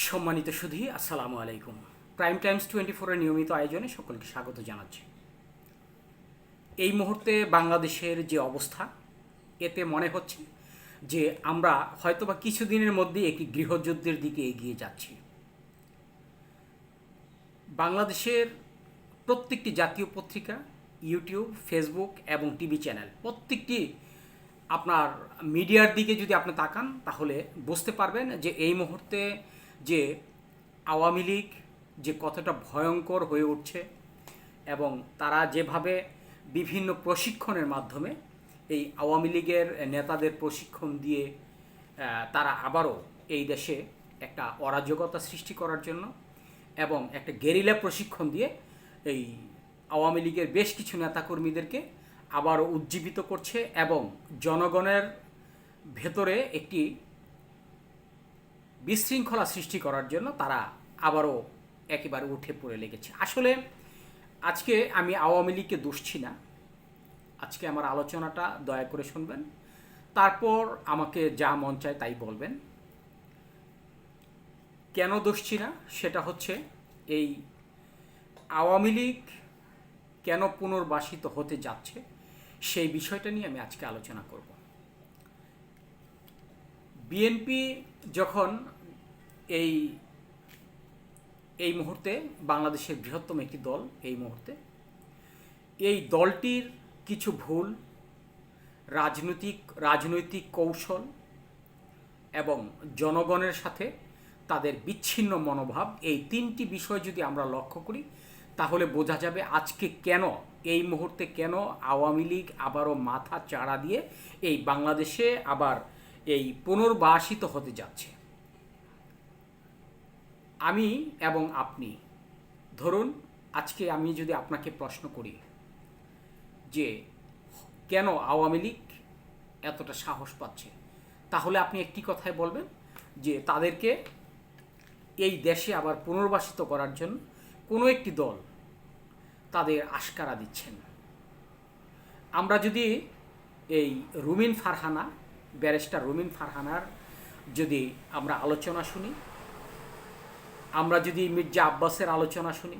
সম্মানিত সুধী, আসসালামু আলাইকুম। প্রাইম টাইমস টোয়েন্টি ফোরের নিয়মিত আয়োজনে সকলকে স্বাগত জানাচ্ছি। এই মুহূর্তে বাংলাদেশের যে অবস্থা, এতে মনে হচ্ছে যে আমরা হয়তোবা কিছুদিনের মধ্যে একটি গৃহযুদ্ধের দিকে এগিয়ে যাচ্ছি। বাংলাদেশের প্রত্যেকটি জাতীয় পত্রিকা, ইউটিউব ফেসবুক এবং টিভি চ্যানেল, প্রত্যেকটি আপনার মিডিয়ার দিকে যদি আপনি তাকান, তাহলে বুঝতে পারবেন যে এই মুহূর্তে যে আওয়ামী লীগ যে কতটা ভয়ঙ্কর হয়ে উঠছে এবং তারা যেভাবে বিভিন্ন প্রশিক্ষণের মাধ্যমে এই আওয়ামী লীগের নেতাদের প্রশিক্ষণ দিয়ে তারা আবারও এই দেশে একটা অরাজকতা সৃষ্টি করার জন্য এবং একটা গেরিলা প্রশিক্ষণ দিয়ে এই আওয়ামী লীগের বেশ কিছু নেতাকর্মীদেরকে আবারও উজ্জীবিত করছে এবং জনগণের ভেতরে একটি বিশৃঙ্খলা সৃষ্টি করার জন্য তারা আবারও একেবারে উঠে পড়ে লেগেছে। আসলে আজকে আমি আওয়ামী লীগকে দুষছি না। আজকে আমার আলোচনাটা দয়া করে শুনবেন। তারপর আমাকে যা মন চায় তাই বলবেন। কেন দোষছি না? সেটা হচ্ছে এই আওয়ামী লীগ কেন পুনর্বাসিত হতে যাচ্ছে সেই বিষয়টা নিয়ে আমি আজকে আলোচনা করব। বিএনপি যখন এই এই মুহূর্তে বাংলাদেশের বৃহত্তম একটি দল, এই মুহূর্তে, এই দলটির কিছু ভুল, রাজনৈতিক রাজনৈতিক কৌশল এবং জনগণের সাথে তাদের বিচ্ছিন্ন মনোভাব, এই তিনটি বিষয় যদি আমরা লক্ষ্য করি, তাহলে বোঝা যাবে আজকে কেন, এই মুহূর্তে কেন আওয়ামী লীগ আবারও মাথা চাড়া দিয়ে এই বাংলাদেশে আবার এই পুনর্বাসিত হতে যাচ্ছে। আমি এবং আপনি, ধরুন আজকে আমি যদি আপনাকে প্রশ্ন করি যে কেন আওয়ামী লীগ এতটা সাহস পাচ্ছে, তাহলে আপনি একটি কথাই বলবেন যে তাদেরকে এই দেশে আবার পুনর্বাসিত করার জন্য কোনো একটি দল তাদের আশকারা দিচ্ছেন। আমরা যদি এই রুমিন ফারহানা ব্যারিস্টার রুমিন ফারহানার যদি আমরা আলোচনা শুনি, আমরা যদি মির্জা আব্বাসের আলোচনা শুনি,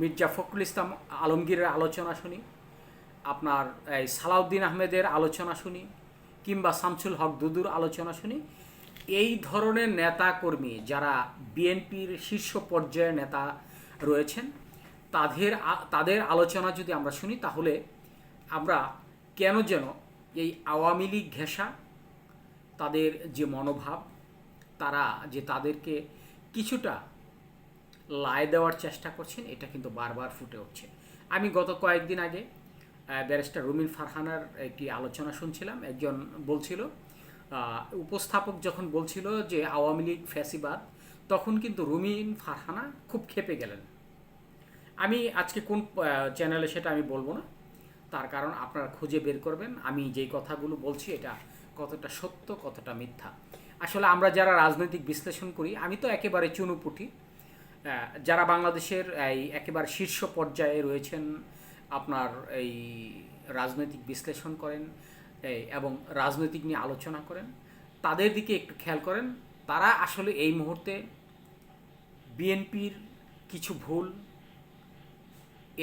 মির্জা ফখরুল ইসলাম আলমগীরের আলোচনা শুনি, আপনার এই সালাউদ্দিন আহমেদের আলোচনা শুনি, কিংবা শামসুল হক দুদুর আলোচনা শুনি, এই ধরনের নেতা কর্মী যারা বিএনপির শীর্ষ পর্যায়ের নেতা রয়েছেন, তাদের তাদের আলোচনা যদি আমরা শুনি, তাহলে আমরা কেন যেন এই আওয়ামী লীগ ঘেঁষা তাদের যে মনোভাব, তারা যে তাদেরকে কিছুটা লায় দেওয়ার চেষ্টা করছেন, এটা কিন্তু বারবার ফুটে উঠছে। আমি গত কয়েকদিন আগে ব্যারিস্টার রুমিন ফারহানার একটি আলোচনা শুনছিলাম। একজন বলছিল উপস্থাপক যখন বলছিল যে আওয়ামী লীগ ফ্যাসিবাদ, তখন কিন্তু রুমিন ফারহানা খুব ক্ষেপে গেলেন। আমি আজকে কোন চ্যানেলে সেটা আমি বলব না। তার কারণ আপনারা খুঁজে বের করবেন। আমি যেই কথাগুলো বলছি, এটা কতটা সত্য, কতটা মিথ্যা। আসলে আমরা যারা রাজনৈতিক বিশ্লেষণ করি, আমি তো একেবারে চুনুপুটি। যারা বাংলাদেশের এই একেবারে শীর্ষ পর্যায়ে রয়েছেন, আপনার এই রাজনৈতিক বিশ্লেষণ করেন এবং রাজনৈতিক নিয়ে আলোচনা করেন, তাদের দিকে একটু খেয়াল করেন, তারা আসলে এই মুহূর্তে বিএনপির কিছু ভুল,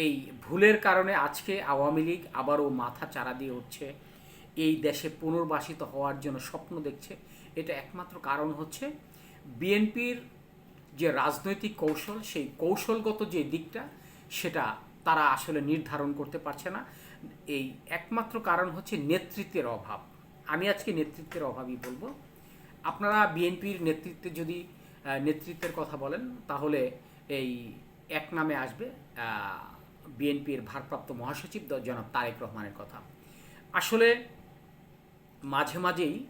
এই ভুলের কারণে আজকে আওয়ামী লীগ আবারও মাথা চারা দিয়ে উঠছে। এই দেশে পুনর্বাসিত হওয়ার জন্য স্বপ্ন দেখছে। এটা একমাত্র কারণ হচ্ছে বিএনপির যে রাজনৈতিক কৌশল, সেই কৌশলগত যে দিকটা, সেটা তারা আসলে নির্ধারণ করতে পারছে না। এই একমাত্র কারণ হচ্ছে নেতৃত্বের অভাব। আমি আজকে নেতৃত্বের অভাবই বলব। আপনারা বিএনপির নেতৃত্বে যদি নেতৃত্বের কথা বলেন, তাহলে এই এক নামে আসবে বিএনপির ভারপ্রাপ্ত মহাসচিব জনাব তারেক রহমানের কথা। আসলে মাঝে মাঝেই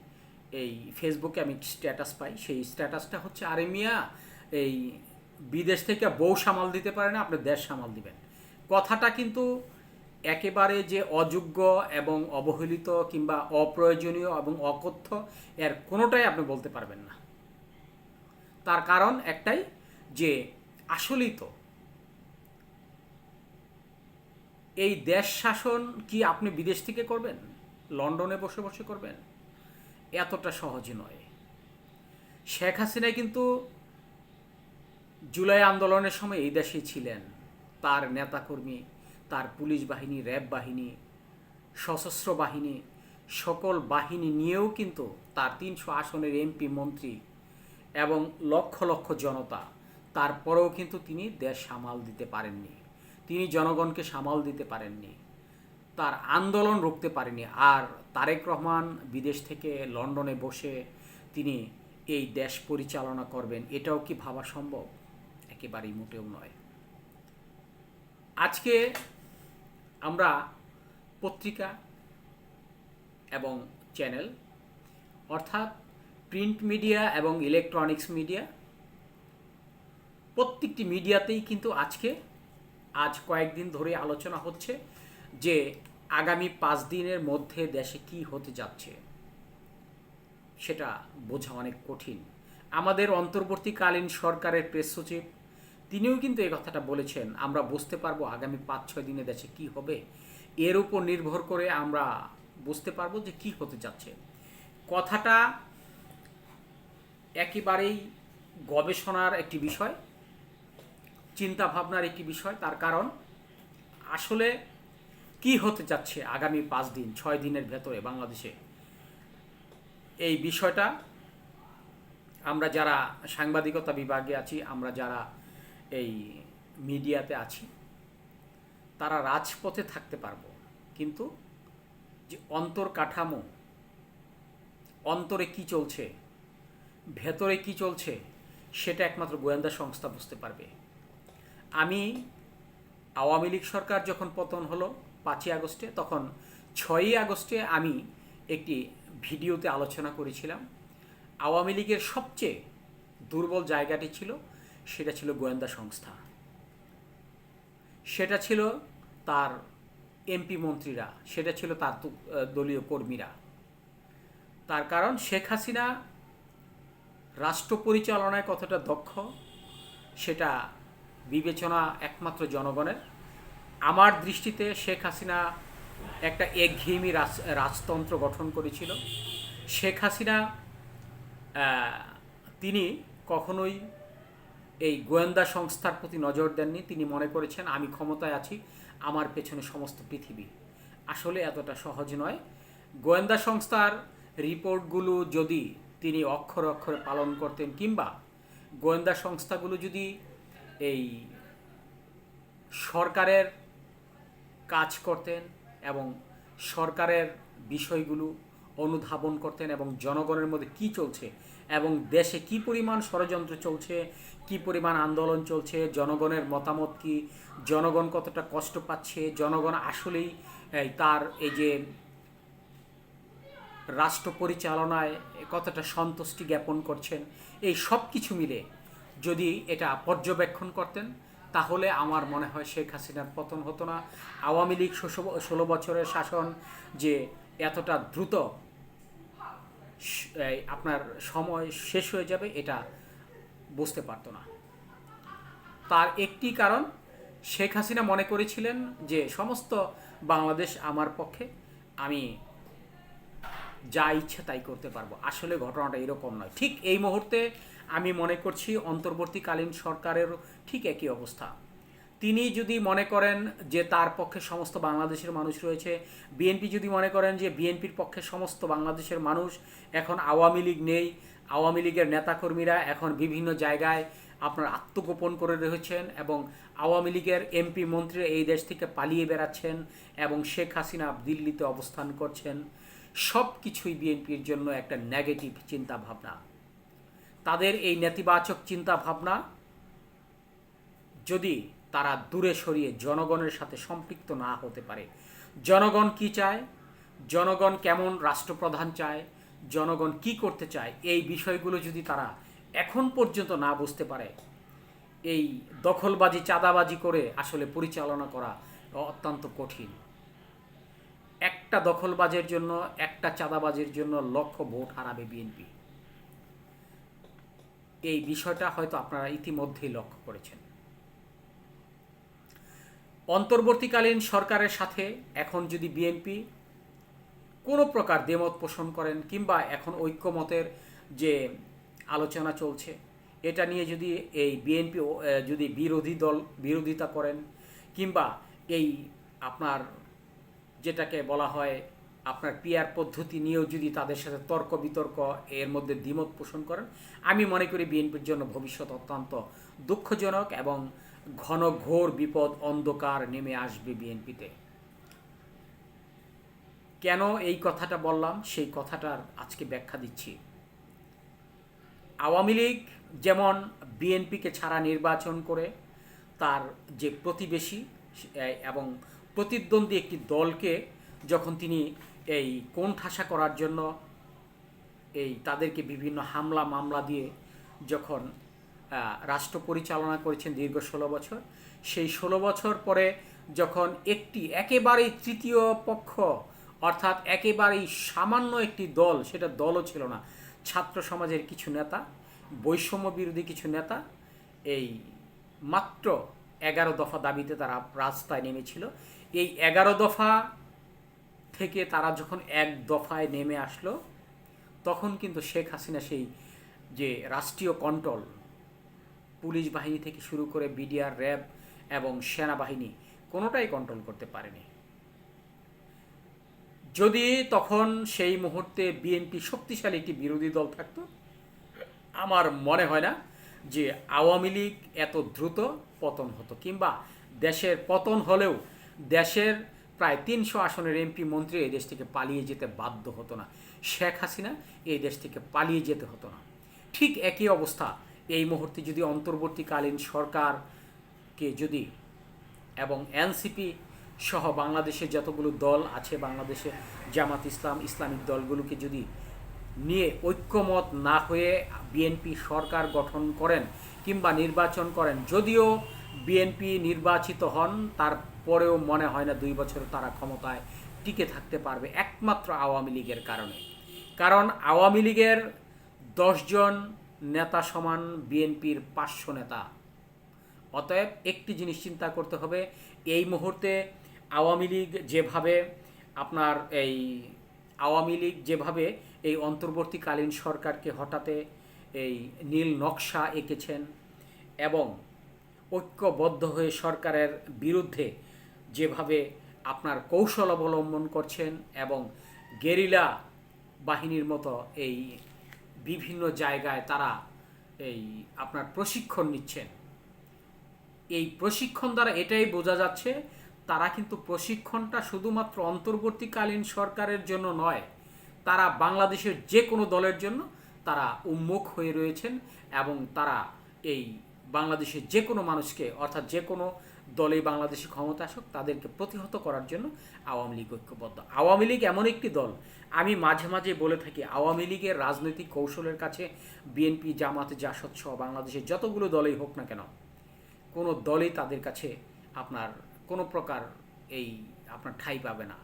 এই ফেসবুকে আমি স্ট্যাটাস পাই। সেই স্ট্যাটাসটা হচ্ছে, আরে মিয়া, এই বিদেশ থেকে বউ সামাল দিতে পারে না, আপনি দেশ সামাল দিবেন। কথাটা কিন্তু একেবারে যে অযোগ্য এবং অবহেলিত কিংবা অপ্রয়োজনীয় এবং অকথ্য, এর কোনোটাই আপনি বলতে পারবেন না। তার কারণ একটাই যে, আসলেই তো এই দেশ শাসন কি আপনি বিদেশ থেকে করবেন? লন্ডনে বসে বসে করবেন? এতটা সহজ নয়। শেখ হাসিনা কিন্তু জুলাই আন্দোলনের সময় এই দেশেই ছিলেন। তার নেতাকর্মী, তার পুলিশ বাহিনী, র্যাব বাহিনী, সশস্ত্র বাহিনী, সকল বাহিনী নিয়েও কিন্তু তার তিনশো আসনের এমপি, মন্ত্রী এবং লক্ষ লক্ষ জনতা তারপরেও কিন্তু তিনি দেশ সামাল দিতে পারেননি। তিনি জনগণকে সামাল দিতে পারেননি। তার আন্দোলন রুখতে পারেনি। আর তারেক রহমান বিদেশ থেকে লন্ডনে বসে তিনি এই দেশ পরিচালনা করবেন, এটাও কি ভাবা সম্ভব? একেবারেই মোটেও নয়। আজকে আমরা পত্রিকা এবং চ্যানেল, অর্থাৎ প্রিন্ট মিডিয়া এবং ইলেকট্রনিক্স মিডিয়া, প্রত্যেকটি মিডিয়াতেই কিন্তু আজকে, আজ কয়েকদিন ধরে আলোচনা হচ্ছে। যে আগামী পাঁচ দিনের মধ্যে দেশে কি হতে যাচ্ছে, সেটা বোঝা অনেক কঠিন। আমাদের অন্তর্বর্তীকালীন সরকারের প্রেস সচিব, তিনিও কিন্তু এই কথাটা বলেছেন, আমরা বুঝতে পারব আগামী পাঁচ ছয় দিনে দেশে কি হবে। এর উপর নির্ভর করে আমরা বুঝতে পারব যে কি হতে যাচ্ছে। কথাটা একেবারেই গবেষণার একটি বিষয় চিন্তা ভাবনার একটি বিষয়, তার কারণ আসলে কি হতে যাচ্ছে আগামী পাঁচ দিন, ছয় দিনের ভেতরে বাংলাদেশে? এই বিষয়টা আমরা যারা সাংবাদিকতা বিভাগে আছি, আমরা যারা এই মিডিয়াতে আছি, তারা রাজপথে থাকতে পারব। কিন্তু যে অন্তর কাঠামো, অন্তরে কি চলছে, ভেতরে কি চলছে, সেটা একমাত্র গোয়েন্দা সংস্থা বুঝতে পারবে। আমি আওয়ামী লীগ সরকার যখন পতন হলো পাঁচই আগস্টে, তখন ছয়ই আগস্টে আমি একটি ভিডিওতে আলোচনা করেছিলাম। আওয়ামী লীগের সবচেয়ে দুর্বল জায়গাটি ছিল, সেটা ছিল গোয়েন্দা সংস্থা। সেটা ছিল তার এমপি মন্ত্রীরা, সেটা ছিল তার দলীয় কর্মীরা। তার কারণ শেখ হাসিনা রাষ্ট্র পরিচালনায় কতটা দক্ষ, সেটা বিবেচনা একমাত্র জনগণের। আমার দৃষ্টিতে শেখ হাসিনা একটা একঘেয়েমি রাজ, রাজতন্ত্র গঠন করেছিল। শেখ হাসিনা তিনি কখনোই এই গোয়েন্দা সংস্থার প্রতি নজর দেননি। তিনি মনে করেছেন, আমি ক্ষমতায় আছি, আমার পেছনে সমস্ত পৃথিবী। আসলে এতটা সহজ নয়। গোয়েন্দা সংস্থার রিপোর্টগুলো যদি তিনি অক্ষর অক্ষরে পালন করতেন, কিংবা গোয়েন্দা সংস্থাগুলো যদি এই সরকারের কাজ করতেন এবং সরকারের বিষয়গুলো অনুধাবন করতেন এবং জনগণের মধ্যে কি চলছে এবং দেশে কি পরিমাণ ষড়যন্ত্র চলছে, কি পরিমাণ আন্দোলন চলছে, জনগণের মতামত কি, জনগণ কতটা কষ্ট পাচ্ছে, জনগণ আসলেই তার এই যে রাষ্ট্র পরিচালনায় কতটা সন্তুষ্টি জ্ঞাপন করছেন, এই সব কিছু মিলে যদি এটা পর্যবেক্ষণ করতেন তাহলে আমার মনে হয় শেখ হাসিনার পতন হতো না। আওয়ামী লীগ ষোলো বছরের শাসন যে এতটা দ্রুত আপনার সময় শেষ হয়ে যাবে, এটা বুঝতে পারতো না। তার একটি কারণ, শেখ হাসিনা মনে করেছিলেন যে সমস্ত বাংলাদেশ আমার পক্ষে, আমি যা ইচ্ছে তাই করতে পারব। আসলে ঘটনাটা এরকম নয়। ঠিক এই মুহূর্তে আমি মনে করছি অন্তর্বর্তীকালীন সরকারের ঠিক একই অবস্থা। তিনি যদি মনে করেন যে তার পক্ষে সমস্ত বাংলাদেশের মানুষ রয়েছে, বিএনপি যদি মনে করেন যে বিএনপির পক্ষে সমস্ত বাংলাদেশের মানুষ এখন আওয়ামী লীগ নেই, আওয়ামী লীগের নেতাকর্মীরা এখন বিভিন্ন জায়গায় আপনার আত্মগোপন করে রয়েছেন এবং আওয়ামী লীগের এমপি মন্ত্রীরা এই দেশ থেকে পালিয়ে বেড়াচ্ছেন এবং শেখ হাসিনা দিল্লিতে অবস্থান করছেন। সব কিছুই বিএনপির জন্য একটা নেগেটিভ চিন্তা ভাবনা তাদের এই নেতিবাচক চিন্তা ভাবনা যদি তারা দূরে সরিয়ে জনগণের সাথে সম্পৃক্ত না হতে পারে। জনগণ কি চায়? জনগণ কেমন রাষ্ট্রপ্রধান চায়? জনগণ কি করতে চায়? এই বিষয়গুলো যদি তারা এখন পর্যন্ত না বুঝতে পারে, এই দখলবাজি, চাঁদাবাজি করে আসলে পরিচালনা করা অত্যন্ত কঠিন। একটা দখলবাজের জন্য, একটা চাঁদাবাজির জন্য লক্ষ ভোট হারাবে বিএনপি। এই বিষয়টা হয়তো আপনারা ইতিমধ্যেই লক্ষ্য করেছেন। অন্তর্বর্তীকালীন সরকারের সাথে এখন যদি বিএনপি কোনো প্রকার দ্বিমত পোষণ করেন কিংবা এখন ঐক্যমতের যে আলোচনা চলছে, এটা নিয়ে যদি এই বিএনপি যদি বিরোধী দল বিরোধিতা করেন কিংবা এই আপনার যেটাকে বলা হয় আপনার পিয়ার পদ্ধতি নিয়েও যদি তাদের সাথে তর্ক বিতর্ক, এর মধ্যে দ্বিমত পোষণ করেন, আমি মনে করি বিএনপির জন্য ভবিষ্যৎ অত্যন্ত দুঃখজনক এবং ঘন ঘোর বিপদ অন্ধকার নেমে আসবে বিএনপিতে কেন এই কথাটা বললাম? সেই কথাটার আজকে ব্যাখ্যা দিচ্ছি। আওয়ামী লীগ যেমন বিএনপিকে ছাড়া নির্বাচন করে, তার যে প্রতিবেশী এবং প্রতিদ্বন্দ্বী একটি দলকে যখন তিনি এই কোণঠাসা করার জন্য এই তাদেরকে বিভিন্ন হামলা মামলা দিয়ে যখন রাষ্ট্র পরিচালনা করেছেন দীর্ঘ ষোলো বছর, সেই ষোলো বছর পরে যখন একটি একেবারেই তৃতীয় পক্ষ, অর্থাৎ একেবারেই সামান্য একটি দল, সেটা দলও ছিল না, ছাত্র সমাজের কিছু নেতা, বৈষম্য বিরোধী কিছু নেতা, এই মাত্র এগারো দফা দাবিতে তারা রাস্তায় নেমেছিল। এই এগারো দফা থেকে তারা যখন এক দফায় নেমে আসলো, তখন কিন্তু শেখ হাসিনা সেই যে রাষ্ট্রীয় কন্ট্রোল, পুলিশ বাহিনী থেকে শুরু করে বিডিআর, র্যাব এবং সেনাবাহিনী কোনোটাই কন্ট্রোল করতে পারেনি। যদি তখন সেই মুহূর্তে বিএনপি শক্তিশালী একটি বিরোধী দল থাকতো, আমার মনে হয় না যে আওয়ামী লীগ এত দ্রুত পতন হতো, কিংবা দেশের পতন হলেও দেশের প্রায় তিনশো আসনের এমপি মন্ত্রী এই দেশ থেকে পালিয়ে যেতে বাধ্য হতো না। শেখ হাসিনা এই দেশ থেকে পালিয়ে যেতে হতো না। ঠিক একই অবস্থা, এই মুহূর্তে যদি অন্তর্বর্তীকালীন সরকারকে যদি এবং এনসিপি সহ বাংলাদেশে যতগুলো দল আছে, বাংলাদেশে জামাত ইসলাম, ইসলামিক দলগুলোকে যদি নিয়ে ঐক্যমত না হয়ে বিএনপি সরকার গঠন করেন কিংবা নির্বাচন করেন, যদিও বিএনপি নির্বাচিত হন, তারপরেও মনে হয় না দুই বছর তারা ক্ষমতায় টিকে থাকতে পারবে, একমাত্র আওয়ামী লীগের কারণে। কারণ আওয়ামী লীগের দশজন নেতা সমান বিএনপির পাঁচশো নেতা। অতএব একটি জিনিস চিন্তা করতে হবে, এই মুহূর্তে আওয়ামী লীগ যেভাবে আপনার এই আওয়ামী লীগ যেভাবে এই অন্তর্বর্তীকালীন সরকারকে হঠাতে এই নীল নকশা এঁকেছেন এবং ঐক্যবদ্ধ হয়ে সরকারের বিরুদ্ধে যেভাবে আপনার কৌশল অবলম্বন করছেন এবং গেরিলা বাহিনীর মতো এই বিভিন্ন জায়গায় তারা এই আপনার প্রশিক্ষণ নিচ্ছেন। এই প্রশিক্ষণ দ্বারা এটাই বোঝা যাচ্ছে, তারা কিন্তু প্রশিক্ষণটা শুধুমাত্র অন্তর্বর্তীকালীন সরকারের জন্য নয়, তারা বাংলাদেশের যে কোনো দলের জন্য তারা উন্মুখ হয়ে রয়েছেন এবং তারা এই বাংলাদেশের যে কোনো মানুষকে, অর্থাৎ যে কোনো দলে বাংলাদেশে ক্ষমতা আসুক, তাদেরকে প্রতিহত করার জন্য আওয়ামী লীগ ঐক্যবদ্ধ। আওয়ামী লীগ এমন একটি দল। আমি মাঝে মাঝে বলে থাকি, আওয়ামী লীগের রাজনৈতিক কৌশলের কাছে বিএনপি জামাত, জাসদ সহ বাংলাদেশের যতগুলো দলই হোক না কেন, কোনো দলই তাদের কাছে আপনার কোনো প্রকার এই আপনার ঠাঁই পাবে না।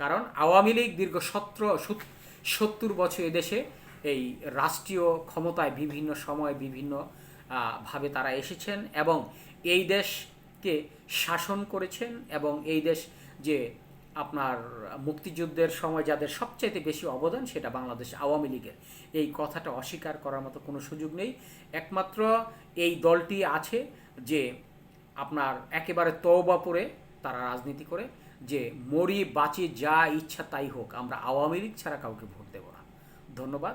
কারণ আওয়ামী লীগ দীর্ঘ সত্র, সত্তর বছর এদেশে এই রাষ্ট্রীয় ক্ষমতায় বিভিন্ন সময় বিভিন্ন ভাবে তারা এসেছেন এবং এই দেশকে শাসন করেছেন এবং এই দেশ যে আপনার মুক্তিযুদ্ধের সময় যাদের সবচাইতে বেশি অবদান সেটা বাংলাদেশ আওয়ামী লীগের। এই কথাটা অস্বীকার করার মতো কোনো সুযোগ নেই। একমাত্র এই দলটি আছে যে আপনার একেবারে তওবা পরে তারা রাজনীতি করে, যে মরি বাঁচি যা ইচ্ছা তাই হোক, আমরা আওয়ামী লীগ ছাড়া কাউকে ভোট দেব না। ধন্যবাদ।